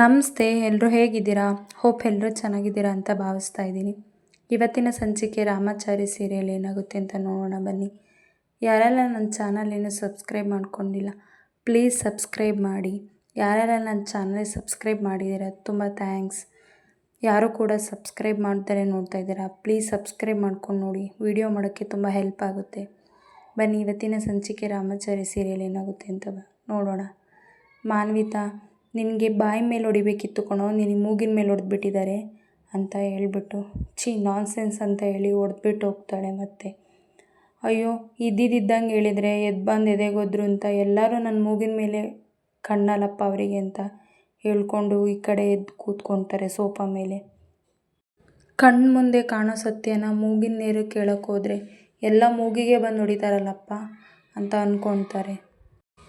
ನಮಸ್ತೆ ಎಲ್ಲರೂ ಹೇಗಿದ್ದೀರಾ? ಹೋಪ್ ಎಲ್ಲರೂ ಚೆನ್ನಾಗಿದ್ದೀರಾ ಅಂತ ಭಾವಿಸ್ತಾ ಇದ್ದೀನಿ. ಇವತ್ತಿನ ಸಂಚಿಕೆ ರಾಮಾಚಾರಿ ಸೀರಿಯಲ್ ಏನಾಗುತ್ತೆ ಅಂತ ನೋಡೋಣ ಬನ್ನಿ. ಯಾರೆಲ್ಲ ನನ್ನ ಚಾನಲ್ ಇನ್ನೂ ಸಬ್ಸ್ಕ್ರೈಬ್ ಮಾಡ್ಕೊಂಡಿಲ್ಲ, ಪ್ಲೀಸ್ ಸಬ್ಸ್ಕ್ರೈಬ್ ಮಾಡಿ. ಯಾರೆಲ್ಲ ನನ್ನ ಚಾನಲ್ ಸಬ್ಸ್ಕ್ರೈಬ್ ಮಾಡಿದ್ದೀರಾ, ತುಂಬ ಥ್ಯಾಂಕ್ಸ್. ಯಾರು ಕೂಡ ಸಬ್ಸ್ಕ್ರೈಬ್ ಮಾಡ್ತಾರೆ ನೋಡ್ತಾ ಇದ್ದೀರಾ, ಪ್ಲೀಸ್ ಸಬ್ಸ್ಕ್ರೈಬ್ ಮಾಡ್ಕೊಂಡು ನೋಡಿ. ವಿಡಿಯೋ ಮಾಡೋಕ್ಕೆ ತುಂಬ ಹೆಲ್ಪ್ ಆಗುತ್ತೆ. ಬನ್ನಿ, ಇವತ್ತಿನ ಸಂಚಿಕೆ ರಾಮಾಚಾರಿ ಸೀರಿಯಲ್ ಏನಾಗುತ್ತೆ ಅಂತ ನೋಡೋಣ. ಮಾನ್ವಿತಾ ನಿನಗೆ ಬಾಯಿ ಮೇಲೆ ಹೊಡಿಬೇಕಿತ್ತು ಕಣೋ ನಿನಗೆ ಮೂಗಿನ ಮೇಲೆ ಹೊಡೆದ್ಬಿಟ್ಟಿದ್ದಾರೆ ಅಂತ ಹೇಳ್ಬಿಟ್ಟು, ಛೀ ನಾನ್ಸೆನ್ಸ್ ಅಂತ ಹೇಳಿ ಹೊಡೆದ್ಬಿಟ್ಟು ಹೋಗ್ತಾಳೆ ಮತ್ತೆ. ಅಯ್ಯೋ, ಇದ್ದಿದ್ದಂಗೆ ಹೇಳಿದರೆ ಎದ್ದು ಬಂದು ಎದೆಗೋದ್ರು ಅಂತ ಎಲ್ಲರೂ ನನ್ನ ಮೂಗಿನ ಮೇಲೆ ಕಣ್ಣಲ್ಲಪ್ಪ ಅವರಿಗೆ ಅಂತ ಹೇಳ್ಕೊಂಡು ಈ ಕಡೆ ಎದ್ದು ಕೂತ್ಕೊಳ್ತಾರೆ ಸೋಫಾ ಮೇಲೆ. ಕಣ್ಣು ಮುಂದೆ ಕಾಣೋ ಸತ್ಯನ ಮೂಗಿನ ನೀರು ಕೇಳೋಕ್ಕೋದ್ರೆ ಎಲ್ಲ ಮೂಗಿಗೆ ಬಂದು ಹೊಡಿತಾರಲ್ಲಪ್ಪ ಅಂತ ಅಂದ್ಕೊಳ್ತಾರೆ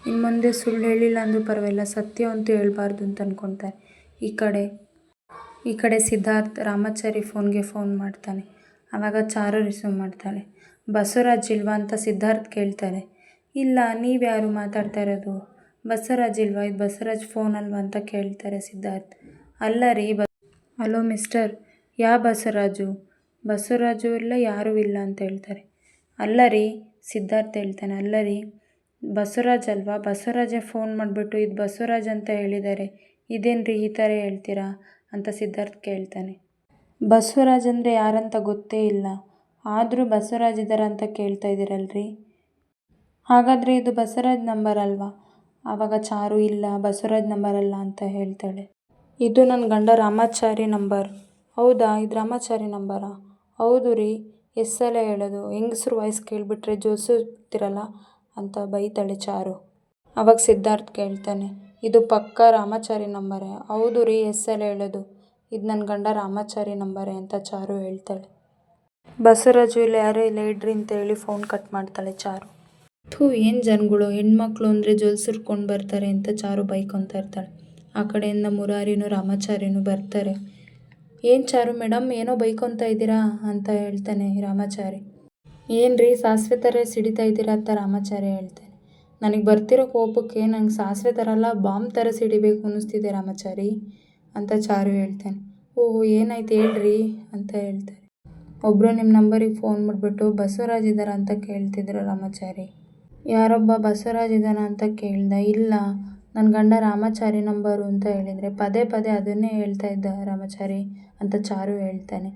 ಇನ್ನು ಮುಂದೆ ಸುಳ್ಳು ಹೇಳಿಲ್ಲ ಅಂದರೂ ಪರವಾಗಿಲ್ಲ, ಸತ್ಯ ಅಂತೂ ಹೇಳ್ಬಾರ್ದು ಅಂತ ಅಂದ್ಕೊಳ್ತಾರೆ ಈ ಕಡೆ ಈ ಕಡೆ ಸಿದ್ಧಾರ್ಥ್ ರಾಮಾಚಾರಿ ಫೋನ್ಗೆ ಫೋನ್ ಮಾಡ್ತಾನೆ. ಆವಾಗ ಚಾರು ರಿಸೀವ್ ಮಾಡ್ತಾಳೆ. ಬಸವರಾಜ್ ಇಲ್ವಾ ಅಂತ ಸಿದ್ಧಾರ್ಥ್ ಕೇಳ್ತಾರೆ ಇಲ್ಲ, ನೀವ್ಯಾರು ಮಾತಾಡ್ತಾ ಇರೋದು? ಬಸವರಾಜ್ ಇಲ್ವಾ? ಇದು ಬಸವರಾಜ್ ಫೋನ್ ಅಲ್ವಾ ಅಂತ ಕೇಳ್ತಾರೆ ಸಿದ್ಧಾರ್ಥ್. ಅಲ್ಲ ರೀ, ಬ ಹಲೋ ಮಿಸ್ಟರ್, ಯಾ ಬಸವರಾಜು? ಬಸವರಾಜು ಇಲ್ಲ, ಯಾರೂ ಇಲ್ಲ ಅಂತ ಹೇಳ್ತಾರೆ. ಅಲ್ಲ ರೀ, ಸಿದ್ಧಾರ್ಥ್ ಹೇಳ್ತಾನೆ. ಅಲ್ಲ ರೀ ಬಸವರಾಜ್ ಅಲ್ವಾ? ಬಸವರಾಜೇ ಫೋನ್ ಮಾಡಿಬಿಟ್ಟು, ಇದು ಬಸವರಾಜ್ ಅಂತ ಹೇಳಿದ್ದಾರೆ ಇದೇನು ಈ ಥರ ಹೇಳ್ತೀರಾ? ಅಂತ ಸಿದ್ಧಾರ್ಥ್ ಕೇಳ್ತಾನೆ. ಬಸವರಾಜ್ ಅಂದರೆ ಯಾರಂತ ಗೊತ್ತೇ ಇಲ್ಲ. ಆದರೂ ಬಸವರಾಜ್ ಇದ್ದಾರೆ ಅಂತ ಕೇಳ್ತಾ ಇದ್ದೀರಲ್ರಿ ಹಾಗಾದರೆ ಇದು ಬಸವರಾಜ್ ನಂಬರ್ ಅಲ್ವಾ? ಆವಾಗ ಚಾರು ಇಲ್ಲ, ಬಸವರಾಜ್ ನಂಬರ್ ಅಲ್ಲ ಅಂತ ಹೇಳ್ತಾಳೆ. ಇದು ನನ್ನ ಗಂಡ ರಾಮಾಚಾರಿ ನಂಬರ್. ಹೌದಾ? ಇದು ರಾಮಾಚಾರಿ ನಂಬರಾ? ಹೌದು ರೀ ಎಷ್ಟು ಸಲ ಹೇಳೋದು. ಹೆಂಗಸ್ರು ವಾಯ್ಸ್ ಕೇಳಿಬಿಟ್ರೆ ಜೋಡಿಸಿರ್ತೀರಲ್ಲ ಅಂತ ಬೈತಾಳೆ ಚಾರು. ಅವಾಗ ಸಿದ್ಧಾರ್ಥ್ ಕೇಳ್ತಾನೆ, ಇದು ಪಕ್ಕ ರಾಮಾಚಾರಿ ನಂಬರೇ? ಹೌದು ರೀ ಎಸ್ ಎಲ್ ಹೇಳೋದು. ಇದು ನನ್ನ ಗಂಡ ರಾಮಾಚಾರಿ ನಂಬರೇ ಅಂತ ಚಾರು ಹೇಳ್ತಾಳೆ. ಬಸವರಾಜು ಇಲ್ಲಿ ಯಾರೇ ಇಲ್ಲ, ಇಡ್ರಿ ಅಂತ ಹೇಳಿ ಫೋನ್ ಕಟ್ ಮಾಡ್ತಾಳೆ ಚಾರು. ಥೂ, ಏನು ಜನಗಳು? ಹೆಣ್ಮಕ್ಳು ಅಂದರೆ ಜೊಲ್ಸಿರ್ಕೊಂಡು ಬರ್ತಾರೆ ಅಂತ ಚಾರು ಬೈಕೊಂತ ಇರ್ತಾಳೆ. ಆ ಕಡೆಯಿಂದ ಮುರಾರಿನೂ ರಾಮಾಚಾರ್ಯನೂ ಬರ್ತಾರೆ. ಏನು ಚಾರು ಮೇಡಮ್ ಏನೋ ಬೈಕೊಂತ ಇದ್ದೀರಾ? ಅಂತ ಹೇಳ್ತಾನೆ ರಾಮಾಚಾರಿ. ಏನು ರೀ ಸಾಸಿವೆ ಥರ ಸಿಡಿತಾ ಇದ್ದೀರ ಅಂತ ರಾಮಾಚಾರ್ಯ ಹೇಳ್ತಾನೆ. ನನಗೆ ಬರ್ತಿರೋ ಕೋಪಕ್ಕೆ ನಂಗೆ ಸಾಸಿವೆ ಥರ ಅಲ್ಲ ಬಾಂಬ್ ಥರ ಸಿಡಿಬೇಕು ಅನ್ನಿಸ್ತಿದೆ ರಾಮಾಚಾರಿ ಅಂತ ಚಾರು ಹೇಳ್ತಾನೆ. ಓಹ್, ಏನಾಯ್ತು ಹೇಳ್ರಿ ಅಂತ ಹೇಳ್ತಾರೆ ಒಬ್ಬರು ನಿಮ್ಮ ನಂಬರಿಗೆ ಫೋನ್ ಮಾಡಿಬಿಟ್ಟು ಬಸವರಾಜ್ ಇದ್ದಾರ ಅಂತ ಕೇಳ್ತಿದ್ರು ರಾಮಾಚಾರಿ. ಯಾರೊಬ್ಬ ಬಸವರಾಜ್ ಇದ್ದಾನ ಅಂತ ಕೇಳ್ದ, ಇಲ್ಲ ನನ್ನ ಗಂಡ ರಾಮಾಚಾರಿ ನಂಬರು ಅಂತ ಹೇಳಿದರೆ ಪದೇ ಪದೇ ಅದನ್ನೇ ಹೇಳ್ತಾ ಇದ್ದ ರಾಮಾಚಾರಿ ಅಂತ ಚಾರು ಹೇಳ್ತಾನೆ.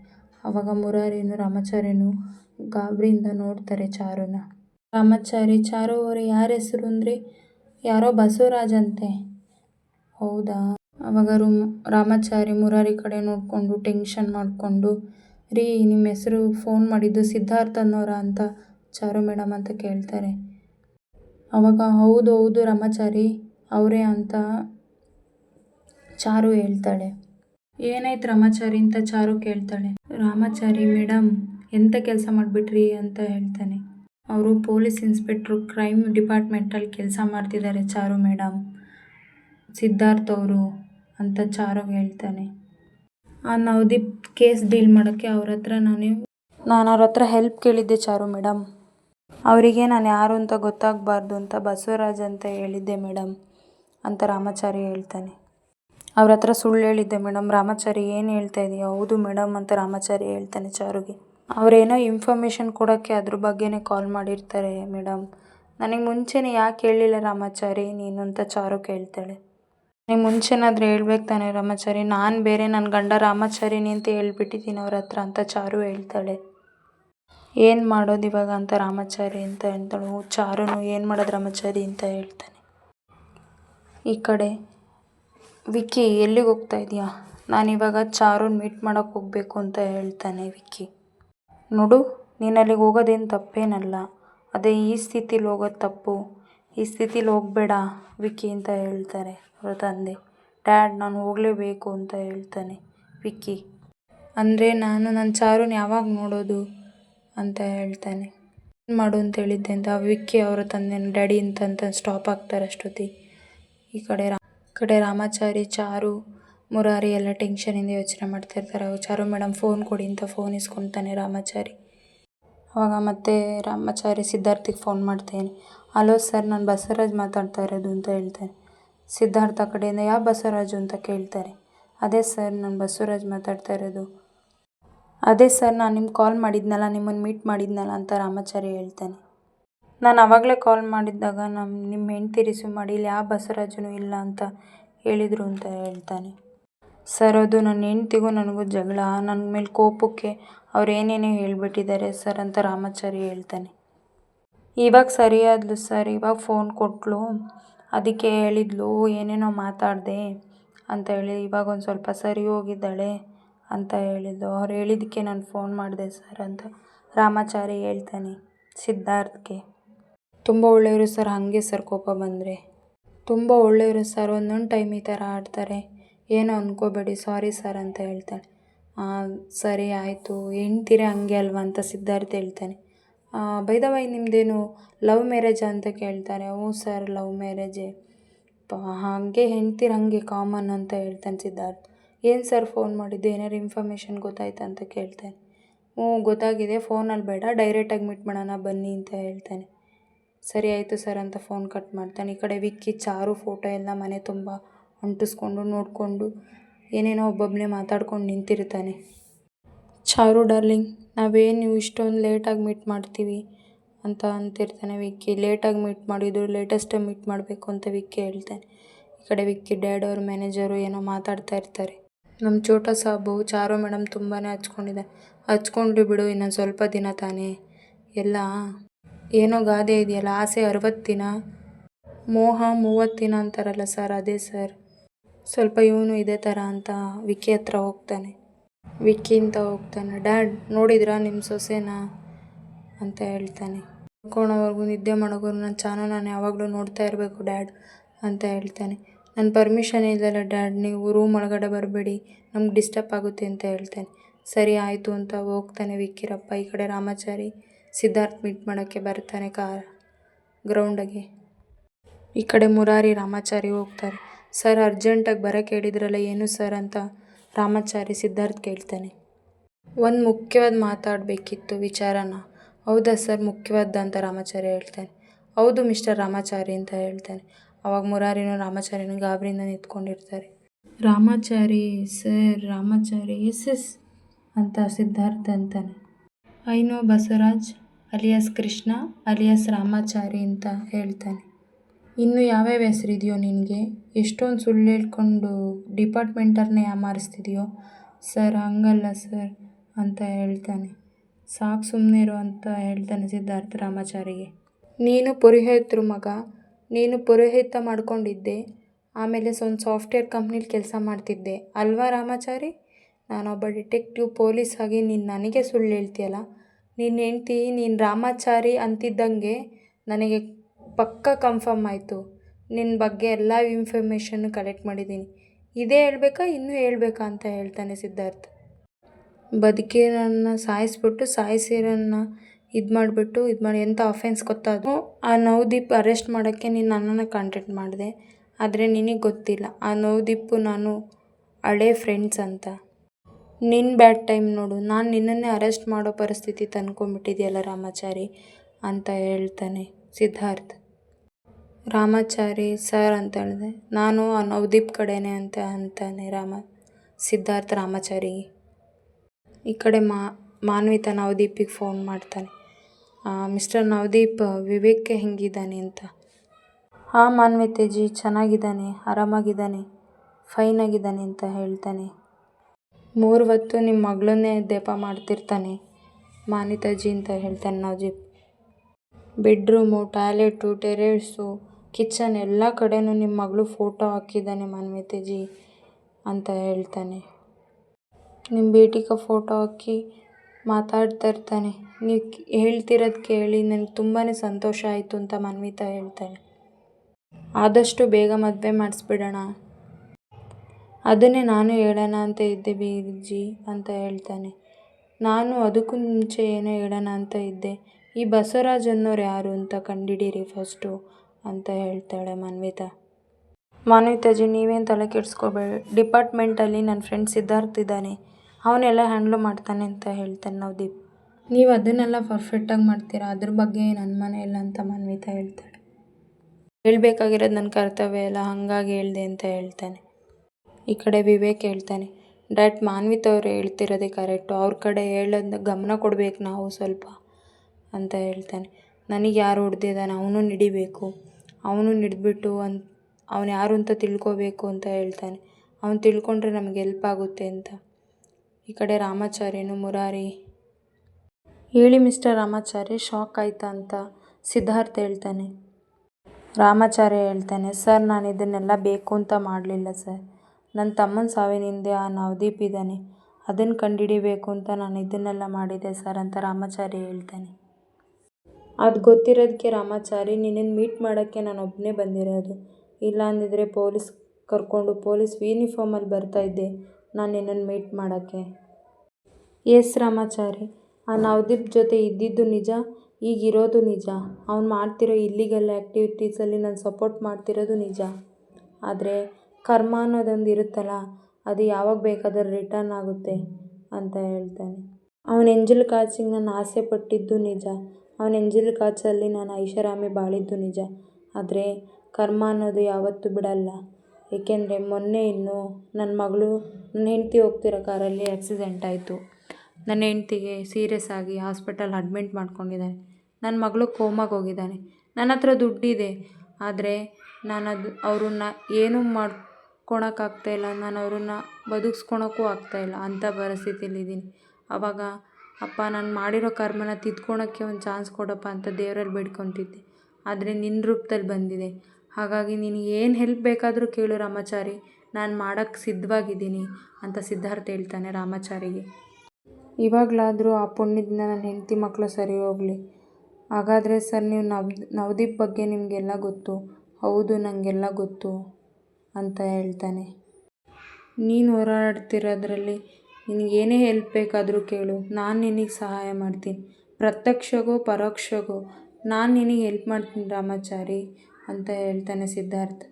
ಅವಾಗ ಮುರಾರಿನೂ ರಾಮಾಚಾರಿನು ಗಾಬರಿಯಿಂದ ನೋಡ್ತಾರೆ ಚಾರುನ. ರಾಮಾಚಾರಿ ಚಾರು ಅವರು ಯಾರ ಹೆಸರು ಅಂದರೆ ಯಾರೋ ಬಸವರಾಜ್ ಅಂತೆ. ಹೌದಾ? ಆವಾಗ ರೂಮ್ ರಾಮಾಚಾರಿ ಮುರಾರಿ ಕಡೆ ನೋಡಿಕೊಂಡು ಟೆನ್ಷನ್ ಮಾಡಿಕೊಂಡು, ರೀ ನಿಮ್ಮ ಹೆಸರು ಫೋನ್ ಮಾಡಿದ್ದು ಅನ್ನೋರ ಅಂತ ಚಾರು ಮೇಡಮ್ ಅಂತ ಕೇಳ್ತಾರೆ. ಅವಾಗ ಹೌದು ಹೌದು ರಾಮಾಚಾರಿ ಅವರೇ ಅಂತ ಚಾರು ಹೇಳ್ತಾಳೆ. ಏನಾಯ್ತು ರಾಮಾಚಾರಿ ಅಂತ ಚಾರು ಕೇಳ್ತಾಳೆ. ರಾಮಾಚಾರಿ ಮೇಡಮ್ ಎಂಥ ಕೆಲಸ ಮಾಡಿಬಿಟ್ರಿ ಅಂತ ಹೇಳ್ತಾನೆ. ಅವರು ಪೊಲೀಸ್ ಇನ್ಸ್ಪೆಕ್ಟ್ರು ಕ್ರೈಮ್ ಡಿಪಾರ್ಟ್ಮೆಂಟಲ್ಲಿ ಕೆಲಸ ಮಾಡ್ತಿದ್ದಾರೆ ಚಾರು ಮೇಡಮ್ ಸಿದ್ಧಾರ್ಥ್ ಅವರು ಅಂತ ಚಾರುಗೆ ಹೇಳ್ತಾನೆ. ಆ ನವದೀಪ್ ಕೇಸ್ ಡೀಲ್ ಮಾಡೋಕ್ಕೆ ಅವ್ರ ಹತ್ರ ನಾನು ನಾನು ಅವ್ರ ಹತ್ರ ಹೆಲ್ಪ್ ಕೇಳಿದ್ದೆ ಚಾರು ಮೇಡಮ್ ಅವರಿಗೆ ನಾನು ಯಾರು ಅಂತ ಗೊತ್ತಾಗಬಾರ್ದು ಅಂತ ಬಸವರಾಜ್ ಅಂತ ಹೇಳಿದ್ದೆ ಮೇಡಮ್ ಅಂತ ರಾಮಾಚಾರಿ ಹೇಳ್ತಾನೆ. ಅವ್ರ ಹತ್ರ ಸುಳ್ಳು ಹೇಳಿದ್ದೆ ಮೇಡಮ್ ರಾಮಾಚಾರಿ ಏನು ಹೇಳ್ತಾ ಇದೆಯಾ ಹೌದು ಮೇಡಮ್ ಅಂತ ರಾಮಾಚಾರಿ ಹೇಳ್ತಾನೆ ಚಾರುಗೆ. ಅವರೇನೋ ಇನ್ಫಾರ್ಮೇಷನ್ ಕೊಡೋಕ್ಕೆ ಅದ್ರ ಬಗ್ಗೆನೇ ಕಾಲ್ ಮಾಡಿರ್ತಾರೆ ಮೇಡಮ್ ನನಗೆ ಮುಂಚೆನೇ ಯಾಕೆ ಹೇಳಿಲ್ಲ ರಾಮಾಚಾರಿ? ನೀನು ಅಂತ ಚಾರು ಕೇಳ್ತಾಳೆ. ನೀವು ಮುಂಚೆನಾದರೂ ಹೇಳ್ಬೇಕು ತಾನೇ ರಾಮಾಚಾರಿ? ನಾನು ಬೇರೆ ನನ್ನ ಗಂಡ ರಾಮಾಚಾರಿನಿ ಅಂತ ಹೇಳ್ಬಿಟ್ಟಿದ್ದೀನಿ ಅವ್ರ ಹತ್ರ ಅಂತ ಚಾರು ಹೇಳ್ತಾಳೆ. ಏನು ಮಾಡೋದು ಇವಾಗ ಅಂತ ರಾಮಾಚಾರಿ ಅಂತ ಹೇಳ್ತಾಳು. ಚಾರುನು ಏನು ಮಾಡೋದು ರಾಮಾಚಾರಿ ಅಂತ ಹೇಳ್ತಾನೆ. ಈ ಕಡೆ ವಿಕ್ಕಿ ಎಲ್ಲಿಗೆ ಹೋಗ್ತಾ ಇದೀಯಾ? ನಾನಿವಾಗ ಚಾರುನ ಮೀಟ್ ಮಾಡೋಕ್ಕೆ ಹೋಗಬೇಕು ಅಂತ ಹೇಳ್ತಾನೆ ವಿಕ್ಕಿ. ನೋಡು ನೀನು ಅಲ್ಲಿಗೆ ಹೋಗೋದೇನು ತಪ್ಪೇನಲ್ಲ. ಅದೇ ಈ ಸ್ಥಿತಿಲಿ ಹೋಗೋದು ತಪ್ಪು. ಈ ಸ್ಥಿತಿಲಿ ಹೋಗಬೇಡ ವಿಕ್ಕಿ ಅಂತ ಹೇಳ್ತಾರೆ ಅವರ ತಂದೆ. ಡ್ಯಾಡ್, ನಾನು ಹೋಗಲೇಬೇಕು ಅಂತ ಹೇಳ್ತಾನೆ ವಿಕ್ಕಿ. ಅಂದರೆ ನಾನು ನನ್ನ ಚಾರುನ ಯಾವಾಗ ನೋಡೋದು ಅಂತ ಹೇಳ್ತಾನೆ. ಏನು ಮಾಡು ಅಂತ ಹೇಳಿದ್ದೆ ಅಂತ ವಿಕ್ಕಿ ಅವರ ತಂದೆ ಡ್ಯಾಡಿ ಅಂತ ಅಂತ ಸ್ಟಾಪ್ ಆಗ್ತಾರೆ ಅಷ್ಟೊತ್ತಿಗೆ ಈ ಕಡೆ ರಾ ಕಡೆ ರಾಮಾಚಾರಿ, ಚಾರು ಮುರಾರಿ ಎಲ್ಲ ಟೆನ್ಷನಿಂದ ಯೋಚನೆ ಮಾಡ್ತಾ ಇರ್ತಾರೆ. ಅವಾಗ ಚಾರು ಮೇಡಮ್ ಫೋನ್ ಕೊಡಿ ಅಂತ ಫೋನ್ ಇಸ್ಕೊತಾನೆ ರಾಮಾಚಾರಿ. ಅವಾಗ ಮತ್ತೆ ರಾಮಾಚಾರಿ ಸಿದ್ಧಾರ್ಥಿಗೆ ಫೋನ್ ಮಾಡ್ತೇನೆ. ಹಲೋ ಸರ್, ನಾನು ಬಸವರಾಜ್ ಮಾತಾಡ್ತಾ ಇರೋದು ಅಂತ ಹೇಳ್ತಾನೆ ಸಿದ್ಧಾರ್ಥ ಕಡೆಯಿಂದ ಯಾವ ಬಸವರಾಜು ಅಂತ ಕೇಳ್ತಾರೆ. ಅದೇ ಸರ್, ನಾನು ಬಸವರಾಜ್ ಮಾತಾಡ್ತಾ ಇರೋದು. ಅದೇ ಸರ್, ನಾನು ನಿಮ್ಗೆ ಕಾಲ್ ಮಾಡಿದ್ನಲ್ಲ, ನಿಮ್ಮನ್ನು ಮೀಟ್ ಮಾಡಿದ್ನಲ್ಲ ಅಂತ ರಾಮಾಚಾರಿ ಹೇಳ್ತಾನೆ. ನಾನು ಆವಾಗಲೇ ಕಾಲ್ ಮಾಡಿದ್ದಾಗ ನಮ್ಮ ನಿಮ್ಮ ಹೆಂಡ್ತಿ ರಿಸೀವ್ ಮಾಡಿ, ಇಲ್ಲಿ ಯಾವ ಬಸವರಾಜನೂ ಇಲ್ಲ ಅಂತ ಹೇಳಿದರು ಅಂತ ಹೇಳ್ತಾನೆ. ಸರ್ ಅದು ನನ್ನ ಹೆಂಡ್ತಿಗೂ ನನಗೂ ಜಗಳ, ನನ್ನ ಮೇಲೆ ಕೋಪಕ್ಕೆ ಅವ್ರು ಏನೇನೋ ಹೇಳಿಬಿಟ್ಟಿದ್ದಾರೆ ಸರ್ ಅಂತ ರಾಮಾಚಾರಿ ಹೇಳ್ತಾನೆ. ಇವಾಗ ಸರಿಯಾದ್ಲು ಸರ್, ಇವಾಗ ಫೋನ್ ಕೊಟ್ಟಳು ಅದಕ್ಕೆ ಹೇಳಿದ್ಲು, ಏನೇನೋ ಮಾತಾಡಿದೆ ಅಂತ ಹೇಳಿ, ಇವಾಗ ಒಂದು ಸ್ವಲ್ಪ ಸರಿ ಹೋಗಿದ್ದಾಳೆ ಅಂತ ಹೇಳಿದ್ಲು. ಅವ್ರು ಹೇಳಿದ್ದಕ್ಕೆ ನಾನು ಫೋನ್ ಮಾಡಿದೆ ಸರ್ ಅಂತ ರಾಮಾಚಾರಿ ಹೇಳ್ತಾನೆ ಸಿದ್ಧಾರ್ಥ್ಗೆ. ತುಂಬ ಒಳ್ಳೆಯವರು ಸರ್, ಹಾಗೆ ಸರ್ ಕೋಪ ಬಂದರೆ. ತುಂಬ ಒಳ್ಳೆಯವರು ಸರ್, ಒಂದೊಂದು ಟೈಮ್ ಈ ಥರ ಆಡ್ತಾರೆ. ಏನೋ ಅಂದ್ಕೋಬೇಡಿ ಸಾರಿ ಸರ್ ಅಂತ ಹೇಳ್ತಾಳೆ ಸರಿ ಆಯಿತು, ಹೆಂಡ್ತೀರ ಹಂಗೆ ಅಲ್ವಾ ಅಂತ ಸಿದ್ಧಾರ್ಥ ಹೇಳ್ತಾನೆ. ಬೈ ದ ವೈ ನಿಮ್ಮದೇನು ಲವ್ ಮ್ಯಾರೇಜ್ ಅಂತ ಕೇಳ್ತಾರೆ ಹ್ಞೂ ಸರ್ ಲವ್ ಮ್ಯಾರೇಜೇ ಹಾಗೆ ಹೆಂಡ್ತೀರ ಹಾಗೆ ಕಾಮನ್ ಅಂತ ಹೇಳ್ತಾನೆ ಸಿದ್ಧಾರ್ಥ. ಏನು ಸರ್ ಫೋನ್ ಮಾಡಿದ್ದು? ಏನಾರು ಇನ್ಫಾರ್ಮೇಷನ್ ಗೊತ್ತಾಯ್ತಾ ಅಂತ ಕೇಳ್ತಾನೆ. ಹ್ಞೂ ಗೊತ್ತಾಗಿದೆ ಫೋನಲ್ಲಿ ಬೇಡ ಡೈರೆಕ್ಟಾಗಿ ಮೀಟ್ ಮಾಡೋಣ, ಬನ್ನಿ ಅಂತ ಹೇಳ್ತಾನೆ. ಸರಿ ಆಯಿತು ಸರ್ ಅಂತ ಫೋನ್ ಕಟ್ ಮಾಡ್ತಾನೆ. ಈ ಕಡೆ ವಿಕ್ಕಿ, ಚಾರು ಫೋಟೋ ಎಲ್ಲ ಮನೆ ತುಂಬ ಅಂಟಿಸ್ಕೊಂಡು ನೋಡಿಕೊಂಡು ಏನೇನೋ ಒಬ್ಬೊಬ್ಬನೇ ಮಾತಾಡ್ಕೊಂಡು ನಿಂತಿರ್ತಾನೆ. ಚಾರು ಡಾರ್ಲಿಂಗ್, ನಾವೇನು ನೀವು ಇಷ್ಟೊಂದು ಲೇಟಾಗಿ ಮೀಟ್ ಮಾಡ್ತೀವಿ ಅಂತ ಅಂತಿರ್ತಾನೆ ವಿಕ್ಕಿ. ಲೇಟಾಗಿ ಮೀಟ್ ಮಾಡಿದ್ದು ಲೇಟೆಸ್ಟಾಗಿ ಮೀಟ್ ಮಾಡಬೇಕು ಅಂತ ವಿಕ್ಕಿ ಹೇಳ್ತಾನೆ. ಈ ಕಡೆ ವಿಕ್ಕಿ ಡ್ಯಾಡ್ ಅವ್ರ ಮ್ಯಾನೇಜರು ಏನೋ ಮಾತಾಡ್ತಾ ಇರ್ತಾರೆ. ನಮ್ಮ ಚೋಟ ಸಾಬು, ಚಾರು ಮೇಡಮ್ ತುಂಬಾ ಹಚ್ಕೊಂಡಿದೆ. ಹಚ್ಕೊಂಡ್ರಿ ಬಿಡು, ಇನ್ನೊಂದು ಸ್ವಲ್ಪ ದಿನ ತಾನೇ. ಎಲ್ಲ ಏನೋ ಗಾದೆ ಇದೆಯಲ್ಲ, ಆಸೆ ಅರವತ್ತು ದಿನ, ಮೋಹ ಮೂವತ್ತು ದಿನ ಅಂತಾರಲ್ಲ ಸರ್, ಅದೇ ಸರ್. ಸ್ವಲ್ಪ ಇವನು ಇದೇ ಥರ ಅಂತ ವಿಕ್ಕಿ ಹತ್ರ ಹೋಗ್ತಾನೆ. ವಿಕ್ಕಿ ಅಂತ ಹೋಗ್ತಾನೆ. ಡ್ಯಾಡ್, ನೋಡಿದ್ರಾ ನಿಮ್ಮ ಸೊಸೆನ? ಅಂತ ಹೇಳ್ತಾನೆ. ಮಲ್ಕೊಳೋವರೆಗೂ ನಿದ್ದೆ ಮಾಡೋವರೆಗೂ ನನ್ನ ಚಾನು ನಾನು ಯಾವಾಗಲೂ ನೋಡ್ತಾ ಇರಬೇಕು ಡ್ಯಾಡ್, ಅಂತ ಹೇಳ್ತಾನೆ. ನನ್ನ ಪರ್ಮಿಷನ್ ಇಲ್ಲಲ್ಲ ಡ್ಯಾಡ್, ನೀವು ರೂಮ್ ಒಳಗಡೆ ಬರಬೇಡಿ, ನಮ್ಗೆ ಡಿಸ್ಟರ್ಬ್ ಆಗುತ್ತೆ ಅಂತ ಹೇಳ್ತಾನೆ. ಸರಿ, ಆಯಿತು, ಅಂತ ಹೋಗ್ತಾನೆ ವಿಕ್ಕಿರಪ್ಪ. ಈ ಕಡೆ ರಾಮಾಚಾರಿ ಸಿದ್ಧಾರ್ಥ್ ಮೀಟ್ ಮಾಡೋಕ್ಕೆ ಬರ್ತಾನೆ ಕಾರ್ ಗ್ರೌಂಡಗೆ ಈ ಕಡೆ ಮುರಾರಿ ರಾಮಾಚಾರಿ ಹೋಗ್ತಾರೆ. ಸರ್, ಅರ್ಜೆಂಟಾಗಿ ಬರೋಕ್ಕೆ ಹೇಳಿದ್ರಲ್ಲ ಏನು ಸರ್ ಅಂತ ರಾಮಾಚಾರಿ ಸಿದ್ಧಾರ್ಥ್ ಕೇಳ್ತಾನೆ. ಒಂದು ಮುಖ್ಯವಾದ ಮಾತಾಡಬೇಕಿತ್ತು ವಿಚಾರನ. ಹೌದಾ ಸರ್, ಮುಖ್ಯವಾದ ಅಂತ ರಾಮಾಚಾರಿ ಹೇಳ್ತಾನೆ. ಹೌದು ಮಿಸ್ಟರ್ ರಾಮಾಚಾರಿ ಅಂತ ಹೇಳ್ತಾನೆ. ಅವಾಗ ಮುರಾರಿನೂ ರಾಮಾಚಾರಿನೂ ಗಾಬರಿಯಿಂದ ನಿಂತ್ಕೊಂಡಿರ್ತಾರೆ. Ramachari sir, Ramachari yes yes ಅಂತ ಸಿದ್ಧಾರ್ಥ ಅಂತಾನೆ. I know Basavaraj alias Krishna alias Ramachari ಅಂತ ಹೇಳ್ತಾನೆ. ಇನ್ನು ಯಾವ್ಯಾವ ಹೆಸರಿದೆಯೋ ನಿನಗೆ? ಎಷ್ಟೊಂದು ಸುಳ್ಳು ಹೇಳ್ಕೊಂಡು ಡಿಪಾರ್ಟ್ಮೆಂಟರ್ನೇ ಯಾಮಾರಿಸ್ತಿದೆಯೋ? ಸರ್, ಹಂಗಲ್ಲ ಸರ್ ಅಂತ ಹೇಳ್ತಾನೆ. ಸಾಕು ಸುಮ್ಮನೆ ಇರು ಅಂತ ಹೇಳ್ತಾನೆ ಸಿದ್ಧಾರ್ಥ ರಾಮಾಚಾರಿಗೆ. ನೀನು ಪುರೋಹಿತರು ಮಗ. ನೀನು ಪುರೋಹಿತ ಮಾಡ್ಕೊಂಡಿದ್ದೆ. ಆಮೇಲೆ ಒಂದು ಸಾಫ್ಟ್ವೇರ್ ಕಂಪ್ನೀಲಿ ಕೆಲಸ ಮಾಡ್ತಿದ್ದೆ. ಅಲ್ವಾ ರಾಮಾಚಾರಿ? ನಾನೊಬ್ಬ ಡಿಟೆಕ್ಟಿವ್ ಪೊಲೀಸ್ ಆಗಿ ನೀನು ನನಗೆ ಸುಳ್ಳು ಹೇಳ್ತೀಯಲ್ಲ? ನಿನ್ನ ಹೆಂಡ್ತಿ, ನೀನು ರಾಮಾಚಾರಿ ಅಂತಿದ್ದಂಗೆ ನನಗೆ ಪಕ್ಕ ಕನ್ಫರ್ಮ್ ಆಯಿತು. ನಿನ್ನ ಬಗ್ಗೆ ಎಲ್ಲ ಇನ್ಫಾರ್ಮೇಷನ್ನು ಕಲೆಕ್ಟ್ ಮಾಡಿದ್ದೀನಿ ಇದೇ ಹೇಳಬೇಕಾ, ಇನ್ನೂ ಹೇಳಬೇಕಾ ಅಂತ ಹೇಳ್ತಾನೆ ಸಿದ್ಧಾರ್ಥ. ಬದುಕಿರೋನ್ನ ಸಾಯಿಸ್ಬಿಟ್ಟು, ಸಾಯಿಸಿರನ್ನ ಇದು ಮಾಡಿಬಿಟ್ಟು, ಇದು ಮಾಡಿ ಎಂಥ ಅಫೆನ್ಸ್ ಗೊತ್ತಾದ್ರು ಆ ನವದೀಪ್ ಅರೆಸ್ಟ್ ಮಾಡೋಕ್ಕೆ ನೀನು ನನ್ನನ್ನು ಕಾಂಟ್ಯಾಕ್ಟ್ ಮಾಡಿದೆ. ಆದರೆ ನಿನಗೆ ಗೊತ್ತಿಲ್ಲ, ಆ ನವದೀಪು ನಾನು ಹಳೆ ಫ್ರೆಂಡ್ಸ್ ಅಂತ. ನಿನ್ನ ಬ್ಯಾಡ್ ಟೈಮ್ ನೋಡು, ನಾನು ನಿನ್ನನ್ನೇ ಅರೆಸ್ಟ್ ಮಾಡೋ ಪರಿಸ್ಥಿತಿ ತಂದ್ಕೊಂಬಿಟ್ಟಿದೆಯಲ್ಲ ರಾಮಾಚಾರಿ ಅಂತ ಹೇಳ್ತಾನೆ ಸಿದ್ಧಾರ್ಥ್. ರಾಮಾಚಾರಿ ಸರ್ ಅಂತ ಹೇಳಿದೆ. ನಾನು ನವದೀಪ್ ಕಡೆನೇ ಅಂತ, ಅಂತಾನೆ ರಾಮ, ಸಿದ್ಧಾರ್ಥ ರಾಮಾಚಾರಿ ಈ ಕಡೆ ಮಾನ್ವಿತ ನವದೀಪಿಗೆ ಫೋನ್ ಮಾಡ್ತಾನೆ. ಮಿಸ್ಟರ್ ನವದೀಪ್, ವಿವೇಕ್ಗೆ ಹೆಂಗಿದ್ದಾನೆ ಅಂತ. ಹಾಂ ಮಾನ್ವಿತೆ ಜಿ ಚೆನ್ನಾಗಿದ್ದಾನೆ, ಆರಾಮಾಗಿದ್ದಾನೆ ಫೈನ್ ಆಗಿದ್ದಾನೆ ಅಂತ ಹೇಳ್ತಾನೆ. ಮೂರು ಹೊತ್ತು ನಿಮ್ಮ ಮಗಳನ್ನೇ ದೆಪ ಮಾಡ್ತಿರ್ತಾನೆ ಮಾನಿತಾಜಿ ಅಂತ ಹೇಳ್ತಾನೆ Navdeep. Bedroom toilet terrace kitchen ಎಲ್ಲ ಕಡೆನೂ ನಿಮ್ಮ ಮಗಳು ಫೋಟೋ ಹಾಕಿದ್ದಾನೆ ಮಾನ್ವಿತಾಜಿ ಅಂತ ಹೇಳ್ತಾನೆ. ನಿಮ್ಮ ಬೇಟಿಗೆ ಫೋಟೋ ಹಾಕಿ ಮಾತಾಡ್ತಾ ಇರ್ತಾನೆ. ನೀವು ಹೇಳ್ತಿರೋದು ಕೇಳಿ ನನಗೆ ತುಂಬಾ ಸಂತೋಷ ಆಯಿತು ಅಂತ ಮನ್ವಿತಾ ಹೇಳ್ತಾನೆ ಆದಷ್ಟು ಬೇಗ ಮದುವೆ ಮಾಡಿಸ್ಬಿಡೋಣ. ಅದನ್ನೇ ನಾನು ಹೇಳೋಣ ಅಂತ ಇದ್ದೆ ಬೀರ್ಜಿ ಅಂತ ಹೇಳ್ತಾನೆ. ನಾನು ಅದಕ್ಕೂ ಮುಂಚೆ ಏನೋ ಹೇಳೋಣ ಅಂತ ಇದ್ದೆ. ಈ ಬಸವರಾಜ್ ಅನ್ನೋರು ಯಾರು ಅಂತ ಕಂಡಿಡೀರಿ ಫಸ್ಟು ಅಂತ ಹೇಳ್ತಾಳೆ ಮಾನ್ವಿತಾ. ಮಾನ್ವಿತಾಜಿ ನೀವೇನು ತಲೆ ಕೆಡಿಸ್ಕೋಬೇಡಿ. ಡಿಪಾರ್ಟ್ಮೆಂಟಲ್ಲಿ ನನ್ನ ಫ್ರೆಂಡ್ ಸಿದ್ಧಾರ್ಥ ಇದ್ದಾನೆ. ಅವನೆಲ್ಲ ಹ್ಯಾಂಡ್ಲು ಮಾಡ್ತಾನೆ ಅಂತ ಹೇಳ್ತಾನೆ ನವದೀಪ್ ನೀವು ಅದನ್ನೆಲ್ಲ ಪರ್ಫೆಕ್ಟಾಗಿ ಮಾಡ್ತೀರಾ? ಅದ್ರ ಬಗ್ಗೆ ನನ್ನ ಮನೆ ಇಲ್ಲ ಅಂತ ಮಾನ್ವಿತಾ ಹೇಳ್ತಾಳೆ. ಹೇಳಬೇಕಾಗಿರೋದು ನನ್ನ ಕರ್ತವ್ಯ ಅಲ್ಲ ಹಾಗಾಗಿ ಹೇಳಿದೆ ಅಂತ ಹೇಳ್ತಾನೆ. ಈ ಕಡೆ ವಿವೇಕ್ ಹೇಳ್ತಾನೆ ಡೈರೆಕ್ಟ್ ಮಾನ್ವಿತ ಅವರು ಹೇಳ್ತಿರೋದೇ ಕರೆಕ್ಟು. ಅವ್ರ ಕಡೆ ಹೇಳೋದು ಗಮನ ಕೊಡ್ಬೇಕು ನಾವು ಸ್ವಲ್ಪ ಅಂತ ಹೇಳ್ತಾನೆ. ನನಗೆ ಯಾರು ಹೊಡೆದಿದ್ದಾನೆ ಅವನು ಹಿಡಿಬೇಕು ಅವನು ಹಿಡ್ದ್ಬಿಟ್ಟು ಅನ್, ಅವ್ನು ಯಾರು ಅಂತ ತಿಳ್ಕೊಬೇಕು ಅಂತ ಹೇಳ್ತಾನೆ. ಅವ್ನು ತಿಳ್ಕೊಂಡ್ರೆ ನಮ್ಗೆ ಹೆಲ್ಪ್ ಆಗುತ್ತೆ ಅಂತ. ಈ ಕಡೆ ರಾಮಾಚಾರ್ಯನು ಮುರಾರಿ, ಹೇಳಿ ಮಿಸ್ಟರ್ ರಾಮಾಚಾರ್ಯ ಶಾಕ್ ಆಯ್ತಾ ಅಂತ ಸಿದ್ಧಾರ್ಥ ಹೇಳ್ತಾನೆ. ರಾಮಾಚಾರ್ಯ ಹೇಳ್ತಾನೆ, ಸರ್, ನಾನು ಇದನ್ನೆಲ್ಲ ಬೇಕು ಅಂತ ಮಾಡಲಿಲ್ಲ ಸರ್. ನನ್ನ ತಮ್ಮನ ಸಾವಿನಿಂದ ಆ ನವದೀಪ್ ಇದ್ದಾನೆ. ಅದನ್ನು ಕಂಡುಹಿಡಿಬೇಕು ಅಂತ ನಾನು ಇದನ್ನೆಲ್ಲ ಮಾಡಿದೆ ಸರ್ ಅಂತ ರಾಮಾಚಾರ್ಯ ಹೇಳ್ತಾನೆ. ಅದು ಗೊತ್ತಿರೋದಕ್ಕೆ ರಾಮಾಚಾರಿ ನಿನ್ನನ್ನು ಮೀಟ್ ಮಾಡೋಕ್ಕೆ ನಾನು ಒಬ್ಬನೇ ಬಂದಿರೋದು. ಇಲ್ಲ ಅಂದಿದ್ರೆ ಪೊಲೀಸ್ ಕರ್ಕೊಂಡು, ಪೊಲೀಸ್ ಯೂನಿಫಾರ್ಮಲ್ಲಿ ಬರ್ತಾಯಿದ್ದೆ ನಾನು ನಿನ್ನನ್ನು ಮೀಟ್ ಮಾಡೋಕ್ಕೆ. ಎಸ್ ರಾಮಾಚಾರಿ, ಆ ನವದೀಪ್ ಜೊತೆ ಇದ್ದಿದ್ದು ನಿಜ ಈಗಿರೋದು ನಿಜ. ಅವ್ನು ಮಾಡ್ತಿರೋ ಇಲ್ಲಿಗೆಲ್ಲ ಆ್ಯಕ್ಟಿವಿಟೀಸಲ್ಲಿ ನಾನು ಸಪೋರ್ಟ್ ಮಾಡ್ತಿರೋದು ನಿಜ. ಆದರೆ ಕರ್ಮ ಅನ್ನೋದೊಂದು ಇರುತ್ತಲ್ಲ, ಅದು ಯಾವಾಗ ಬೇಕಾದರೂ ರಿಟರ್ನ್ ಆಗುತ್ತೆ ಅಂತ ಹೇಳ್ತಾನೆ. ಅವನ ಎಂಜಲ್ ಕಾಚಿಗೆ ನಾನು ಆಸೆ ಪಟ್ಟಿದ್ದು ನಿಜ. ಅವನ ಎಂಜಲ್ ಕಾಚಲ್ಲಿ ನಾನು ಐಷಾರಾಮಿ ಬಾಳಿದ್ದು ನಿಜ. ಆದರೆ ಕರ್ಮ ಅನ್ನೋದು ಯಾವತ್ತೂ ಬಿಡಲ್ಲ. ಏಕೆಂದರೆ ಮೊನ್ನೆ ಇನ್ನು ನನ್ನ ಮಗಳು, ನನ್ನ ಹೆಂಡ್ತಿ ಹೋಗ್ತಿರೋ ಕಾರಲ್ಲಿ ಆಕ್ಸಿಡೆಂಟ್ ಆಯಿತು. ನನ್ನ ಹೆಂಡ್ತಿಗೆ ಸೀರಿಯಸ್ ಆಗಿ ಹಾಸ್ಪಿಟಲ್ ಅಡ್ಮಿಟ್ ಮಗಳು ಕೋಮಾಗೆ ಹೋಗಿದ್ದಾನೆ. ನನ್ನ ಹತ್ರ ದುಡ್ಡಿದೆ. ಆದರೆ ನಾನು ಅದು ಅವ್ರನ್ನ ಏನೂ ಮಾಡ್ಕೊಳಕ್ಕಾಗ್ತಾಯಿಲ್ಲ ನಾನು ಅವ್ರನ್ನ ಬದುಕ್ಸ್ಕೊಳಕ್ಕೂ ಆಗ್ತಾಯಿಲ್ಲ ಅಂಥ ಪರಿಸ್ಥಿತಿಲಿದ್ದೀನಿ ಆವಾಗ ಅಪ್ಪ, ನಾನು ಮಾಡಿರೋ ಕರ್ಮನ ತಿದ್ಕೊಳಕ್ಕೆ ಒಂದು ಚಾನ್ಸ್ ಕೊಡಪ್ಪ ಅಂತ ದೇವ್ರಲ್ಲಿ ಬೇಡ್ಕೊತಿದ್ದೆ. ಆದರೆ ನಿನ್ನ ರೂಪ್ದಲ್ಲಿ ಬಂದಿದೆ. ಹಾಗಾಗಿ ನೀನು ಏನು ಹೆಲ್ಪ್ ಬೇಕಾದರೂ ಕೇಳು ರಾಮಾಚಾರಿ. ನಾನು ಮಾಡೋಕ್ಕೆ ಸಿದ್ಧವಾಗಿದ್ದೀನಿ ಅಂತ ಸಿದ್ಧಾರ್ಥ ಹೇಳ್ತಾನೆ ರಾಮಾಚಾರಿಗೆ. ಇವಾಗಲಾದರೂ ಆ ಪುಣ್ಯದಿಂದ ನನ್ನ ಹೆಂಡತಿ ಮಕ್ಕಳು ಸರಿ ಹೋಗಲಿ. ಹಾಗಾದರೆ ಸರ್, ನೀವು ನವ್, ನವದೀಪ್ ಬಗ್ಗೆ ನಿಮಗೆಲ್ಲ ಗೊತ್ತು. ಹೌದು ನನಗೆಲ್ಲ ಗೊತ್ತು ಅಂತ ಹೇಳ್ತಾನೆ. ನೀನು ಹೋರಾಡ್ತಿರೋದ್ರಲ್ಲಿ ನಿನಗೆ ಏನೇ ಹೆಲ್ಪ್ ಬೇಕಾದರೂ ಕೇಳು. ನಾನು ನಿನಗೆ ಸಹಾಯ ಮಾಡ್ತೀನಿ. ಪ್ರತ್ಯಕ್ಷಗೋ, ಪರೋಕ್ಷಗೋ, ನಾನು ನಿನಗೆ ಹೆಲ್ಪ್ ಮಾಡ್ತೀನಿ ರಾಮಾಚಾರಿ ಅಂತ ಹೇಳ್ತಾನೆ ಸಿದ್ಧಾರ್ಥ.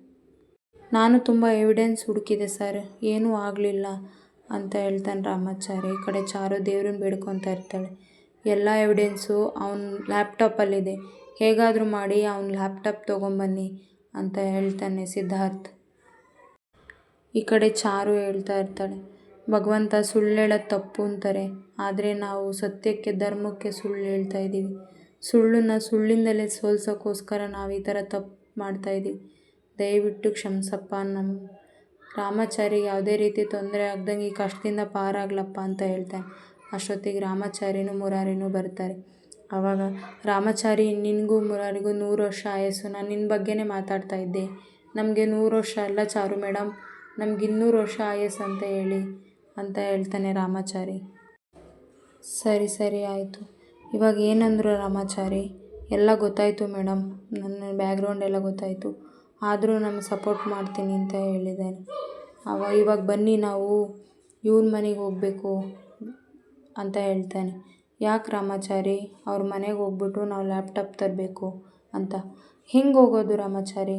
ನಾನು ತುಂಬ ಎವಿಡೆನ್ಸ್ ಹುಡುಕಿದೆ ಸರ್ ಏನೂ ಆಗಲಿಲ್ಲ ಅಂತ ಹೇಳ್ತಾನೆ ರಾಮಾಚಾರಿ. ಈ ಕಡೆ ಚಾರು ದೇವ್ರನ್ನ ಬೇಡ್ಕೊತಾ ಇರ್ತಾಳೆ. ಎಲ್ಲ ಎವಿಡೆನ್ಸು ಅವನ ಲ್ಯಾಪ್ಟಾಪಲ್ಲಿದೆ ಹೇಗಾದರೂ ಮಾಡಿ ಅವನ ಲ್ಯಾಪ್ಟಾಪ್ ತೊಗೊಂಬನ್ನಿ ಅಂತ ಹೇಳ್ತಾನೆ ಸಿದ್ಧಾರ್ಥ್. ಈ ಕಡೆ ಚಾರು ಹೇಳ್ತಾ ಇರ್ತಾಳೆ. ಭಗವಂತ ಸುಳ್ಳು ಹೇಳೋದು ತಪ್ಪು ಅಂತಾರೆ. ಆದರೆ ನಾವು ಸತ್ಯಕ್ಕೆ, ಧರ್ಮಕ್ಕೆ ಸುಳ್ಳು ಹೇಳ್ತಾ ಇದ್ದೀವಿ. ಸುಳ್ಳನ್ನ ಸುಳ್ಳಿಂದಲೇ ಸೋಲ್ಸೋಕ್ಕೋಸ್ಕರ ನಾವು ಈ ಥರ ತಪ್ಪು ಮಾಡ್ತಾ ಇದ್ದೀವಿ. ದಯವಿಟ್ಟು ಕ್ಷಮಿಸಪ್ಪ. ನಮ್ಮ ರಾಮಾಚಾರಿಗೆ ಯಾವುದೇ ರೀತಿ ತೊಂದರೆ ಆಗ್ದಂಗೆ ಈ ಕಷ್ಟದಿಂದ ಪಾರಾಗ್ಲಪ್ಪ ಅಂತ ಹೇಳ್ತಾನೆ ಅಷ್ಟೊತ್ತಿಗೆ ರಾಮಾಚಾರಿನೂ ಮುರಾರಿನೂ ಬರ್ತಾರೆ. ಆವಾಗ ರಾಮಾಚಾರಿ ನಿನಗೂ ಮುರಾರಿಗೂ ನೂರು ವರ್ಷ ಆಯಸ್ಸು. ನಾನು ನಿನ್ನ ಬಗ್ಗೆನೇ ಮಾತಾಡ್ತಾ ಇದ್ದೆ. ನಮಗೆ ನೂರು ವರ್ಷ ಅಲ್ಲ ಚಾರು ಮೇಡಮ್ ನಮ್ಗೆ ಇನ್ನೂರು ವರ್ಷ ಆಯಸ್ಸು ಅಂತ ಹೇಳಿ. ಅಂತ ಹೇಳ್ತಾನೆ ರಾಮಾಚಾರಿ. ಸರಿ ಸರಿ, ಆಯಿತು. ಇವಾಗ ಏನಂದರು ರಾಮಾಚಾರಿ? ಎಲ್ಲ ಗೊತ್ತಾಯಿತು ಮೇಡಮ್ ನನ್ನ ಬ್ಯಾಗ್ರೌಂಡ್ ಎಲ್ಲ ಗೊತ್ತಾಯಿತು. ಆದರೂ ನಾನು ಸಪೋರ್ಟ್ ಮಾಡ್ತೀನಿ ಅಂತ ಹೇಳಿದ್ದಾನೆ ಅವ ಇವಾಗ ಬನ್ನಿ ನಾವು ಇವ್ರ ಮನೆಗೆ ಹೋಗಬೇಕು ಅಂತ ಹೇಳ್ತಾನೆ. ಯಾಕೆ ರಾಮಾಚಾರಿ? ಅವ್ರ ಮನೆಗೆ ಹೋಗ್ಬಿಟ್ಟು ನಾವು ಲ್ಯಾಪ್ಟಾಪ್ ತರಬೇಕು ಅಂತ. ಹೆಂಗೆ ಹೋಗೋದು ರಾಮಾಚಾರಿ?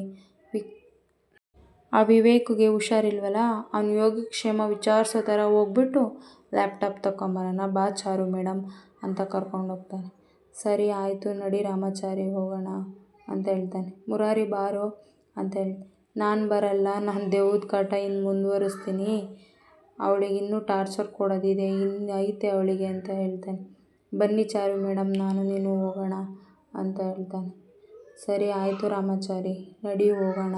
ಆ ವಿವೇಕ್ಗೆ ಹುಷಾರಿಲ್ವಲ್ಲ? ಅವ್ನ ಯೋಗಕ್ಷೇಮ ವಿಚಾರಿಸೋ ಥರ ಹೋಗ್ಬಿಟ್ಟು ಲ್ಯಾಪ್ಟಾಪ್ ತಗೊಂಬರೋಣ ಬಾ ಚಾರು ಮೇಡಮ್ ಅಂತ ಕರ್ಕೊಂಡು ಹೋಗ್ತಾನೆ. ಸರಿ, ಆಯಿತು, ನಡಿ ರಾಮಾಚಾರಿ, ಹೋಗೋಣ ಅಂತ ಹೇಳ್ತಾನೆ. ಮುರಾರಿ, ಬಾರೋ ಅಂತ ಹೇಳಿ, ನಾನು ಬರಲ್ಲ, ನಾನು ದೇವದ ಕಾಟ ಇನ್ನು ಮುಂದುವರಿಸ್ತೀನಿ. ಅವಳಿಗೆ ಇನ್ನೂ ಟಾರ್ಚರ್ ಕೊಡೋದಿದೆ ಇನ್ನು ಐತೆ ಅವಳಿಗೆ ಅಂತ ಹೇಳ್ತಾನೆ. ಬನ್ನಿ ಚಾರು ಮೇಡಮ್ ನಾನು ನೀನು ಹೋಗೋಣ ಅಂತ ಹೇಳ್ತಾನೆ. ಸರಿ, ಆಯಿತು ರಾಮಾಚಾರಿ, ನಡಿ ಹೋಗೋಣ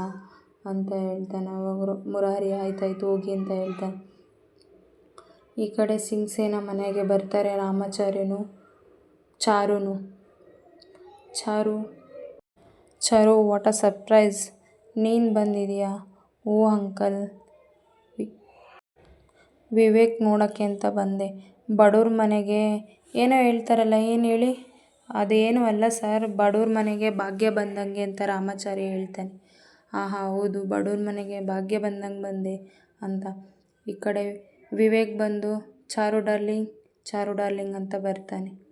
ಅಂತ ಹೇಳ್ತಾನೆ. ಅವಾಗ ಮುರಾರಿ ಆಯ್ತಾಯ್ತು, ಹೋಗಿ ಅಂತ ಹೇಳ್ತಾನೆ. ಈ ಕಡೆ ಸಿಂಗ್ಸೇನ ಮನೆಗೆ ಬರ್ತಾರೆ ರಾಮಾಚಾರ್ಯನು, ಚಾರುನು. ಚಾರು ಚಾರು ವಾಟ್ ಅ ಸರ್ಪ್ರೈಸ್ ನೀನು ಬಂದಿದೆಯಾ? ಓ ಅಂಕಲ್. ವಿವೇಕ್ ನೋಡೋಕ್ಕೆ ಅಂತ ಬಂದೆ. ಬಡವ್ರ ಮನೆಗೆ ಏನೋ ಹೇಳ್ತಾರಲ್ಲ, ಏನು ಹೇಳಿ? ಅದೇನೂ ಅಲ್ಲ ಸರ್ ಬಡವ್ರ ಮನೆಗೆ ಭಾಗ್ಯ ಬಂದಂಗೆ ಅಂತ ರಾಮಾಚಾರಿ ಹೇಳ್ತಾನೆ. ಹಾಂ ಹಾಂ ಹೌದು, ಬಡವ್ರ ಮನೆಗೆ ಭಾಗ್ಯ ಬಂದಂಗೆ ಬಂದೆ ಅಂತ. ಈ ಕಡೆ ವಿವೇಕ್ ಬಂದು, ಚಾರು ಡಾರ್ಲಿಂಗ್ ಚಾರು ಡಾರ್ಲಿಂಗ್ ಅಂತ ಬರ್ತಾನೆ.